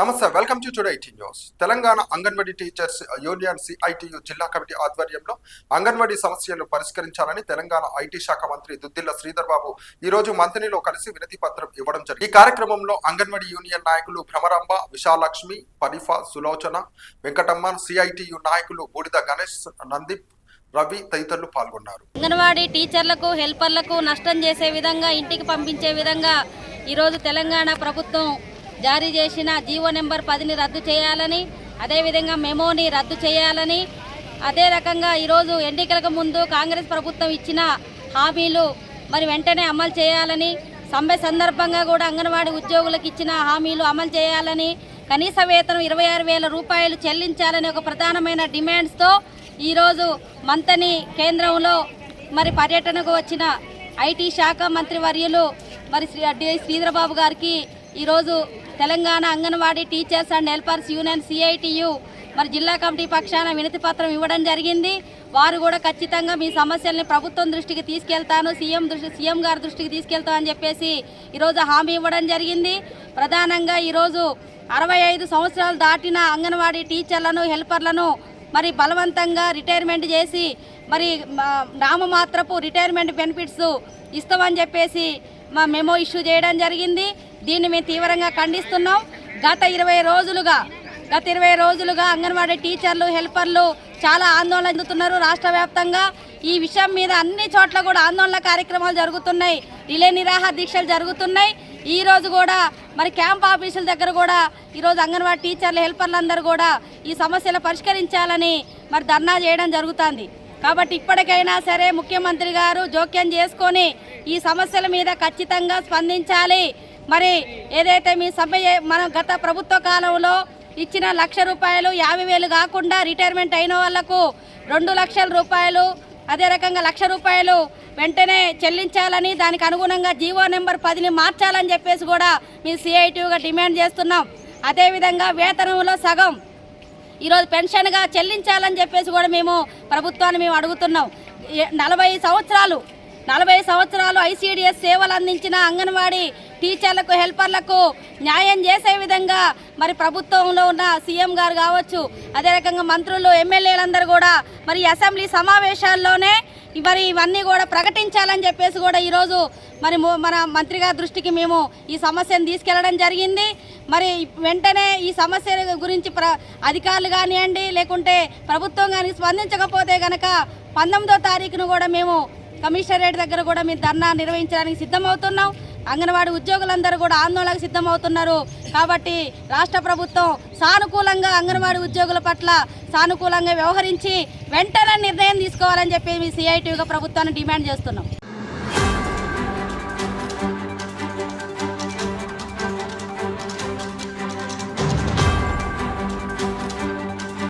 నమస్తే welcome to today IT news Telangana Anganwadi teachers union CITU జిల్లా committee ఆధ్వర్యంలో అంగన్వాడీ సమస్యలను పరిష్కరించాలని తెలంగాణ ఐటీ శాఖ మంత్రి దుద్దిల్ల శ్రీధర్ బాబు ఈ రోజు మంత్రిలో కలిసి వినతి పత్రం ఇవ్వడం జరిగింది. ఈ కార్యక్రమంలో అంగన్వాడీ యూనియన్ నాయకులు భ్రమరాంబ విశాలక్ష్మి పరిఫా సులోచన వెంకటమ్మ సిఐటియు నాయకులు బూడిద గణేష్ నందీప్ రవి తదితరులు పాల్గొన్నారు. అంగన్వాడీ టీచర్లకు హెల్పర్లకు నష్టం చేసే విధంగా ఇంటికి పంపించే విధంగా ఈరోజు తెలంగాణ ప్రభుత్వం జారీ చేసిన జీవో నెంబర్ పదిని రద్దు చేయాలని అదేవిధంగా మెమోని రద్దు చేయాలని అదే రకంగా ఈరోజు ఎన్నికలకు ముందు కాంగ్రెస్ ప్రభుత్వం ఇచ్చిన హామీలు మరి వెంటనే అమలు చేయాలని సమ్మె సందర్భంగా కూడా అంగన్వాడీ ఉద్యోగులకు ఇచ్చిన హామీలు అమలు చేయాలని కనీస వేతనం ఇరవై ఆరు వేల రూపాయలు చెల్లించాలని ఒక ప్రధానమైన డిమాండ్స్తో ఈరోజు మంతని కేంద్రంలో మరి పర్యటనకు వచ్చిన ఐటీ శాఖ మంత్రి వర్యులు మరి శ్రీ శ్రీధరబాబు గారికి ఈరోజు Telangana Anganwadi teachers and helpers union CITU మరి జిల్లా కమిటీ పక్షాన వినతి పత్రం ఇవ్వడం జరిగింది. వారు కూడా ఖచ్చితంగా మీ సమస్యల్ని ప్రభుత్వం దృష్టికి తీసుకెళ్తాను సీఎం దృష్టి సీఎం గారి దృష్టికి తీసుకెళ్తామని చెప్పేసి ఈరోజు హామీ ఇవ్వడం జరిగింది. ప్రధానంగా ఈరోజు అరవై ఐదు సంవత్సరాలు దాటిన అంగన్వాడీ టీచర్లను హెల్పర్లను మరి బలవంతంగా రిటైర్మెంట్ చేసి మరి నామమాత్రపు రిటైర్మెంట్ బెనిఫిట్స్ ఇస్తామని చెప్పేసి మా మెమో ఇష్యూ చేయడం జరిగింది. దీన్ని మేము తీవ్రంగా ఖండిస్తున్నాం. గత ఇరవై రోజులుగా గత ఇరవై రోజులుగా అంగన్వాడీ టీచర్లు హెల్పర్లు చాలా ఆందోళన చెందుతున్నారు రాష్ట్ర వ్యాప్తంగా. ఈ విషయం మీద అన్ని చోట్ల కూడా ఆందోళన కార్యక్రమాలు జరుగుతున్నాయి. రిలే నిరాహార దీక్షలు జరుగుతున్నాయి. ఈ రోజు కూడా మరి క్యాంప్ ఆఫీసుల దగ్గర కూడా ఈరోజు అంగన్వాడీ టీచర్లు హెల్పర్లు అందరూ కూడా ఈ సమస్యలు పరిష్కరించాలని మరి ధర్నా చేయడం జరుగుతుంది. కాబట్టి ఇప్పటికైనా సరే ముఖ్యమంత్రి గారు జోక్యం చేసుకొని ఈ సమస్యల మీద ఖచ్చితంగా స్పందించాలి. మరి ఏదైతే మీ సభ మనం గత ప్రభుత్వ కాలంలో ఇచ్చిన లక్ష రూపాయలు యాభై వేలు కాకుండా రిటైర్మెంట్ అయిన వాళ్ళకు రెండు లక్షల రూపాయలు అదే రకంగా లక్ష రూపాయలు వెంటనే చెల్లించాలని దానికి అనుగుణంగా జీవో నెంబర్ పదిని మార్చాలని చెప్పేసి కూడా మీ సిఐటిగా డిమాండ్ చేస్తున్నాం. అదేవిధంగా వేతనంలో సగం ఈరోజు పెన్షన్గా చెల్లించాలని చెప్పేసి కూడా మేము ప్రభుత్వాన్ని మేము అడుగుతున్నాం. నలభై సంవత్సరాలు నలభై సంవత్సరాలు ఐసీడిఎస్ సేవలు అందించిన అంగన్వాడీ టీచర్లకు హెల్పర్లకు న్యాయం చేసే విధంగా మరి ప్రభుత్వంలో ఉన్న సీఎం గారు కావచ్చు అదే రకంగా మంత్రులు ఎమ్మెల్యేలందరూ కూడా మరి అసెంబ్లీ సమావేశాల్లోనే మరి ఇవన్నీ కూడా ప్రకటించాలని చెప్పేసి కూడా ఈరోజు మరి మన మంత్రి గారి దృష్టికి మేము ఈ సమస్యను తీసుకెళ్ళడం జరిగింది. మరి వెంటనే ఈ సమస్య గురించి ప్ర అధికారులు కానివ్వండి లేకుంటే ప్రభుత్వం కానీ స్పందించకపోతే కనుక పంతొమ్మిదో తారీఖును కూడా మేము కమిషనరేట్ దగ్గర కూడా మేము ధర్నా నిర్వహించడానికి సిద్ధమవుతున్నాం. అంగన్వాడీ ఉద్యోగులందరూ కూడా ఆందోళనకు సిద్ధమవుతున్నారు. కాబట్టి రాష్ట్ర ప్రభుత్వం సానుకూలంగా అంగన్వాడీ ఉద్యోగుల పట్ల సానుకూలంగా వ్యవహరించి వెంటనే నిర్ణయం తీసుకోవాలని చెప్పి మీ సిఐటిగా ప్రభుత్వాన్ని డిమాండ్ చేస్తున్నాం.